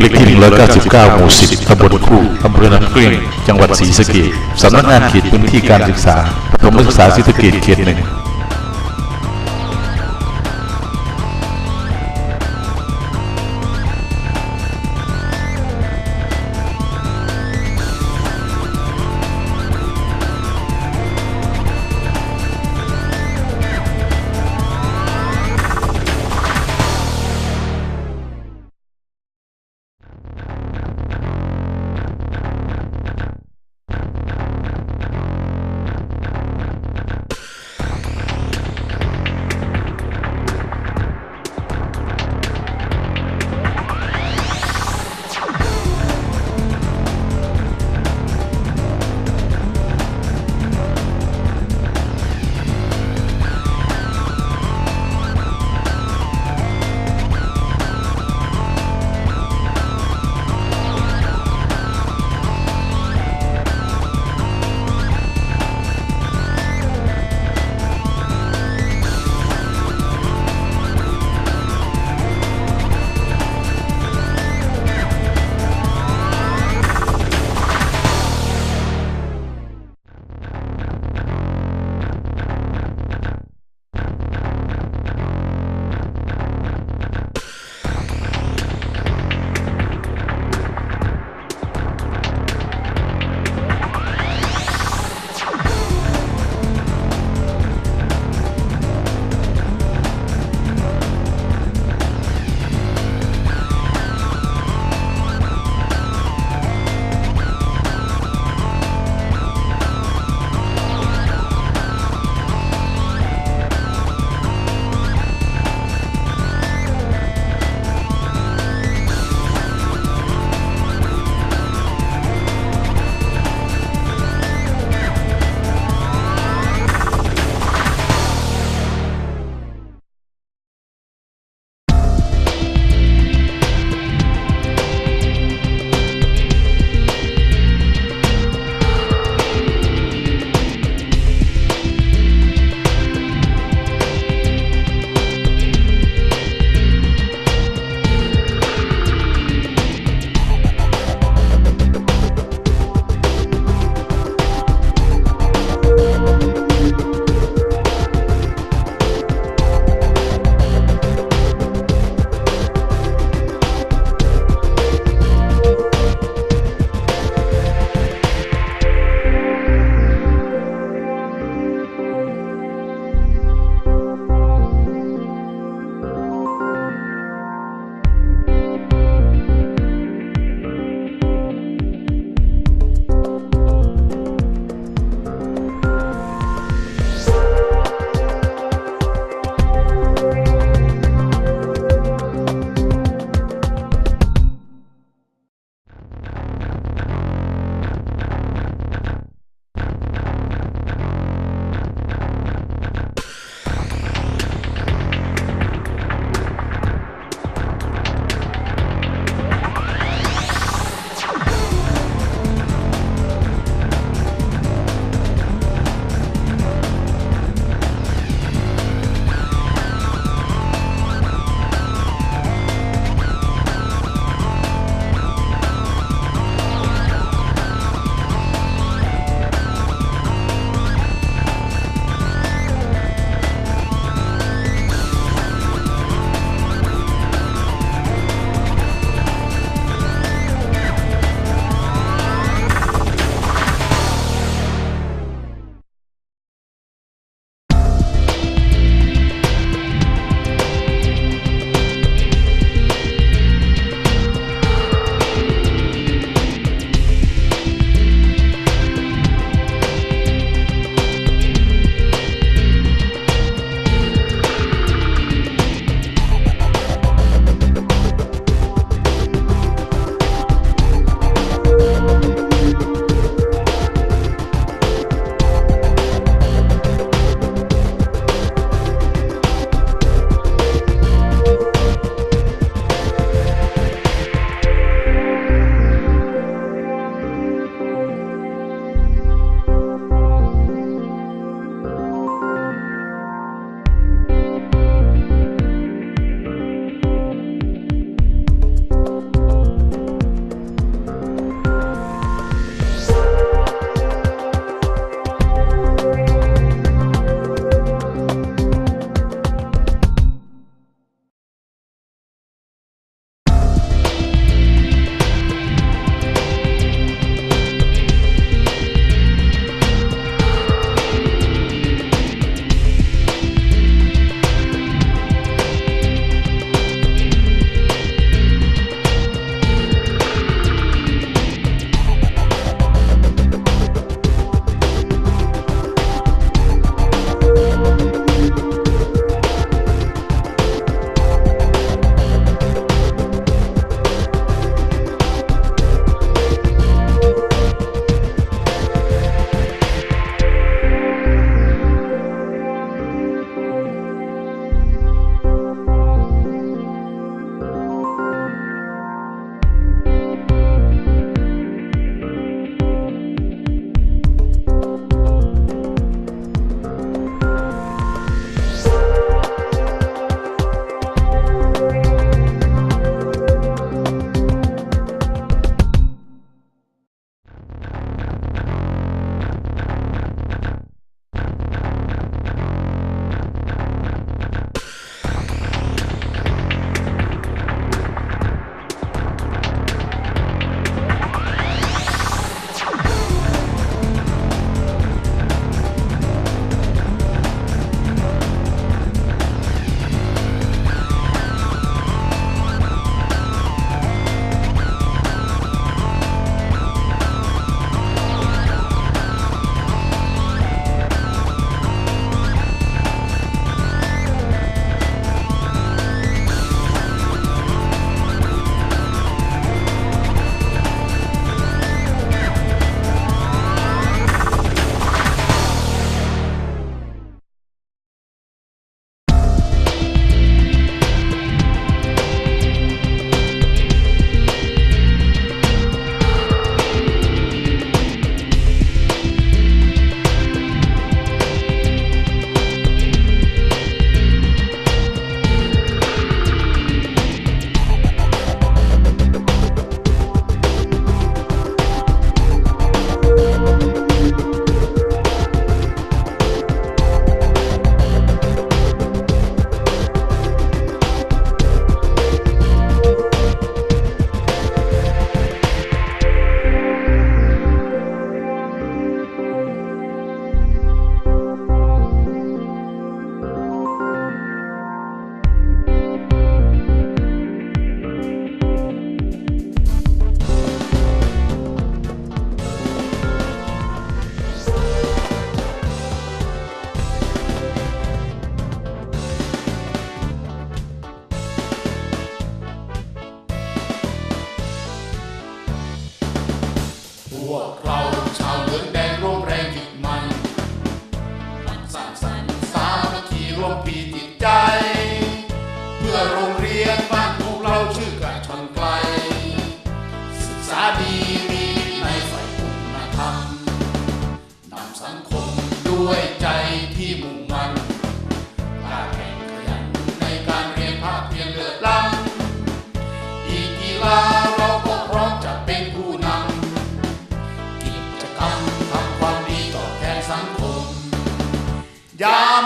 เลขที่ 199 หมู่ 10 ตำบลคู่อำเภอน้ำกลิ้งจังหวัดศรีสะเกษสำนักงานเขตพื้นที่การศึกษาประถมศึกษาศรีสะเกษเขตหนึ่ง มปีจิตใจ เพื่อโรงเรียนบ้านพวกเราชื่อกระชอนไกล ศึกษาดีมีในฝ่ายคุณธรรมนำสังคมด้วยใจที่มุ่งมั่นกล้าแข่งขยันในการเรียนภาคเพียรเลือดล้ำอีกกีฬาเราก็พร้อมจะเป็นผู้นำกิจกรรมทำความดีตอบแทนสังคม ยาม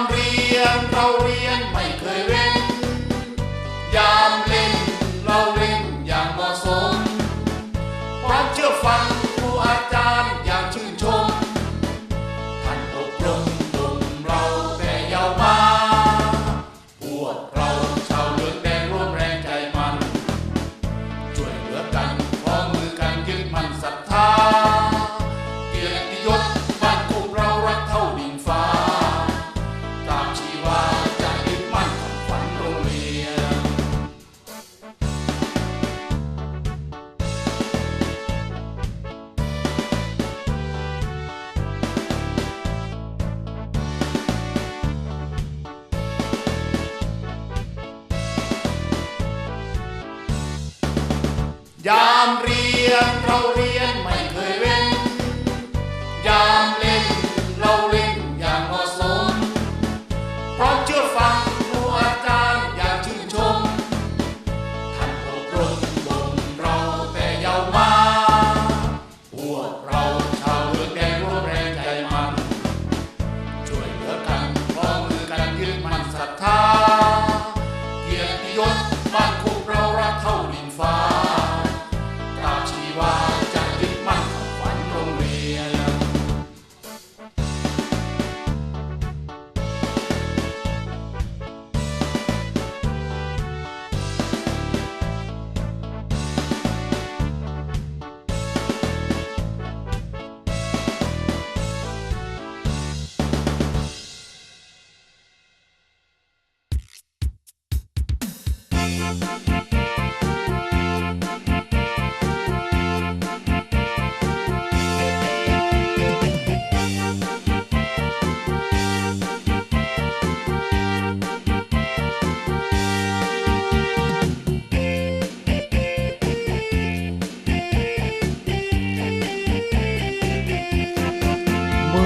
ยามเรียนเราเรียน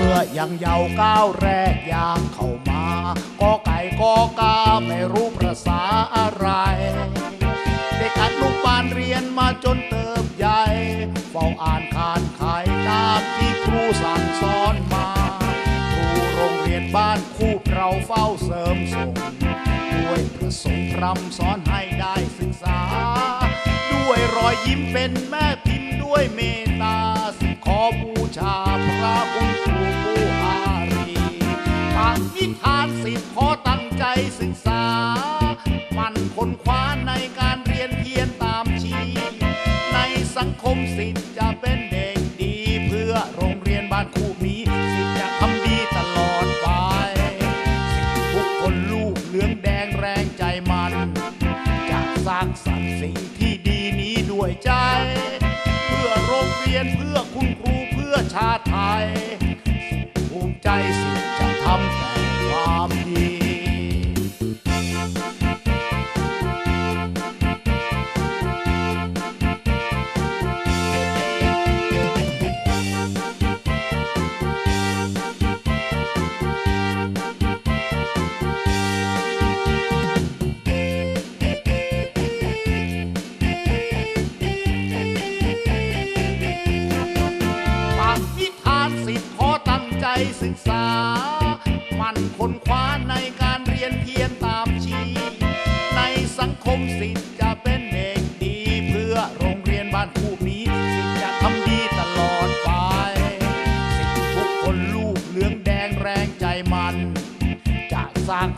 มื่อยังเยาว์ก้าวแรกยามเข้ามาก็ไก่ก็กาไม่รู้ประษาอะไรเด็กอนุบาลเรียนมาจนเติบใหญ่เฝ้าอ่านคานไขตามที่ครูสั่งสอนมาครูโรงเรียนบ้านคู่เราเฝ้าเสริมส่งด้วยประสงค์พรำสอนให้ได้ศึกษา ด้วยรอยยิ้มเป็นแม่พิมพ์ด้วยเมตตาสิขอบูชาพระคุณครูผู้อารี ปากนิทานสิทธิ์ขอตั้งใจศึกษา มันคนคว้าในการเรียนเพียรตามชี ในสังคมสิทธิ์จะ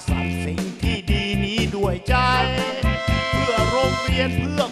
สรรรค์สิ่งที่ดีนี้ด้วยใจ เพื่อโรงเรียนเพื่อ